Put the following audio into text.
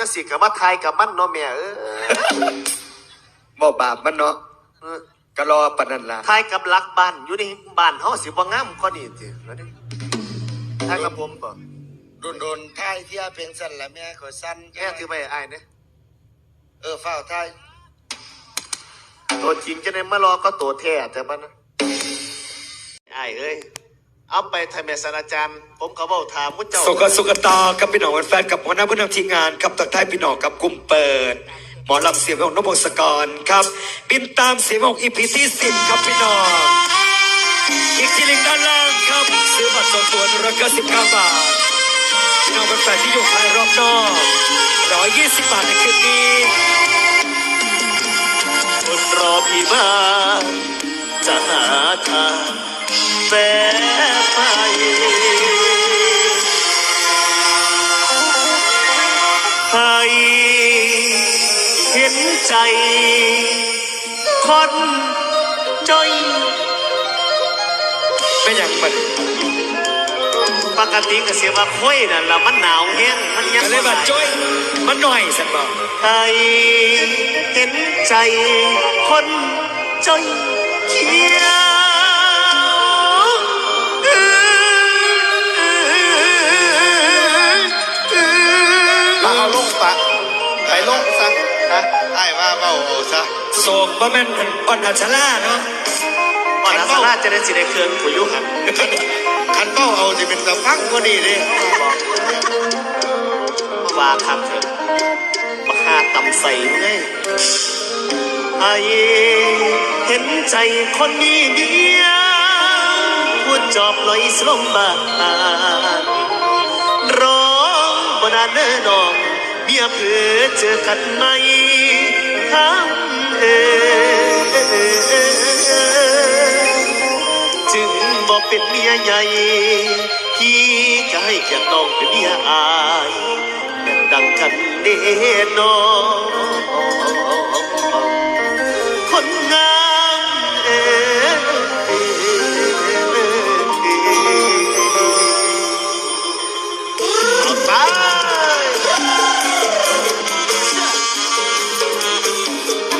จะสิกับว่าทายกับมันเนาะแม่เออบ่บาปมันเนาะเออก็รอปานนันละทายกับรักบ้านอยู่ในบ้านเฮาสิบ่งามกว่านี้ติแล้วนี่ทายกับผมบ่โดนโดนๆท้ายเที่ยเพียงสั้นละแม่ขอสั้นแม่ถือไปอ้ายเนี่ยเออฝ้าวท้ายตัวจริงจะได้มารอก็ตัวแท้แต่บ้านนะอ้ายเอ้ย เอาไปทำแม่ศาสตราจารย์ ผมก็เว้าถามมุเจ้าสุขสุขตากับพี่น้องแฟนกับหัวหน้าผู้นำทีมงานกับตักท้ายพี่น้องกับกลุ่มเปิด หมอลำเสียงของนพงศกรครับ บินตามเสียงของอีพีที่สิบครับพี่น้อง อีกทีหนึ่งด้านล่างครับ ซื้อบัตรจองตัวในราคาสิบเก้าบาทพี่น้องแฟนที่อยู่ภายรอบนอกร้อยยี่สิบบาทในคืนนี้คนรอพี่มาจะหาทางแฝ เห็นใจ คนจอยไม่อย่างมันปกติก็เสียว่าค่อยน่ะละมันหนาวแห้งมันยังก็เลยบัดจ้อยมันหน่อยสักบอกให้เห็นใจคนจอยเขีย เบาเอาซะโศกบ่แม่นอ่อนอัชราเนาะก่อนอาสาราจะได้สิได้เครื่องขุยุหันคันเบ้าเอาจะเป็นสะพังก็ดีเลยมาว่าครับเถอะมาหาตำใส่เงยให้เห็นใจคนนี้เดียวพูดจอบลอยสลมบานร้องบนานเน้อน้องเมียเพื่อเจอกันไหม ทำเอจึงบอกเป็นเมียใหญ่ที่ให้แก่น้องเป็นเมียอายแม่นดังกันเด้นอน